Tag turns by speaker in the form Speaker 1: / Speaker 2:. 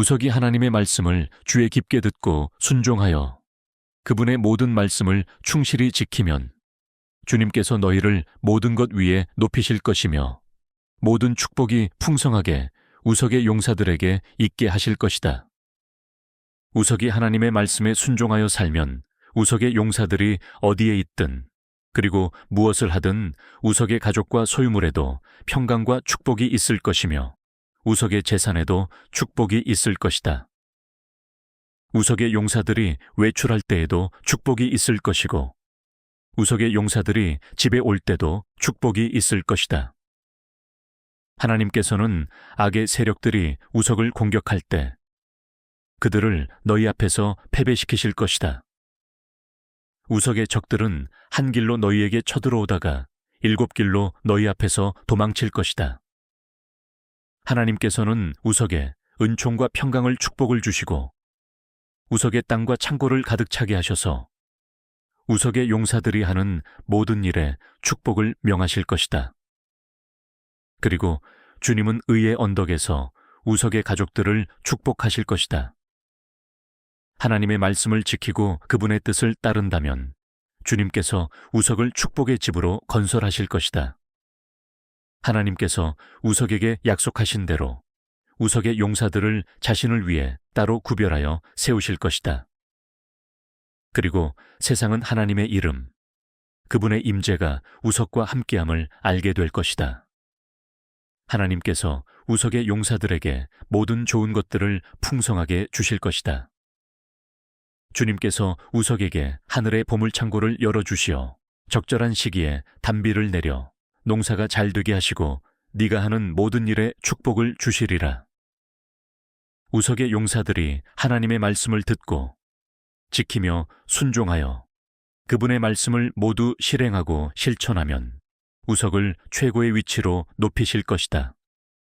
Speaker 1: 우석이 하나님의 말씀을 주의 깊게 듣고 순종하여 그분의 모든 말씀을 충실히 지키면 주님께서 너희를 모든 것 위에 높이실 것이며 모든 축복이 풍성하게 우석의 용사들에게 있게 하실 것이다. 우석이 하나님의 말씀에 순종하여 살면 우석의 용사들이 어디에 있든 그리고 무엇을 하든 우석의 가족과 소유물에도 평강과 축복이 있을 것이며 우석의 재산에도 축복이 있을 것이다. 우석의 용사들이 외출할 때에도 축복이 있을 것이고 우석의 용사들이 집에 올 때도 축복이 있을 것이다. 하나님께서는 악의 세력들이 우석을 공격할 때 그들을 너희 앞에서 패배시키실 것이다. 우석의 적들은 한 길로 너희에게 쳐들어오다가 일곱 길로 너희 앞에서 도망칠 것이다. 하나님께서는 우석에 은총과 평강을 축복을 주시고 우석의 땅과 창고를 가득 차게 하셔서 우석의 용사들이 하는 모든 일에 축복을 명하실 것이다. 그리고 주님은 의의 언덕에서 우석의 가족들을 축복하실 것이다. 하나님의 말씀을 지키고 그분의 뜻을 따른다면 주님께서 우석을 축복의 집으로 건설하실 것이다. 하나님께서 우석에게 약속하신 대로 우석의 용사들을 자신을 위해 따로 구별하여 세우실 것이다. 그리고 세상은 하나님의 이름, 그분의 임재가 우석과 함께함을 알게 될 것이다. 하나님께서 우석의 용사들에게 모든 좋은 것들을 풍성하게 주실 것이다. 주님께서 우석에게 하늘의 보물창고를 열어주시어 적절한 시기에 단비를 내려 농사가 잘 되게 하시고 네가 하는 모든 일에 축복을 주시리라. 우석의 용사들이 하나님의 말씀을 듣고 지키며 순종하여 그분의 말씀을 모두 실행하고 실천하면 우석을 최고의 위치로 높이실 것이다.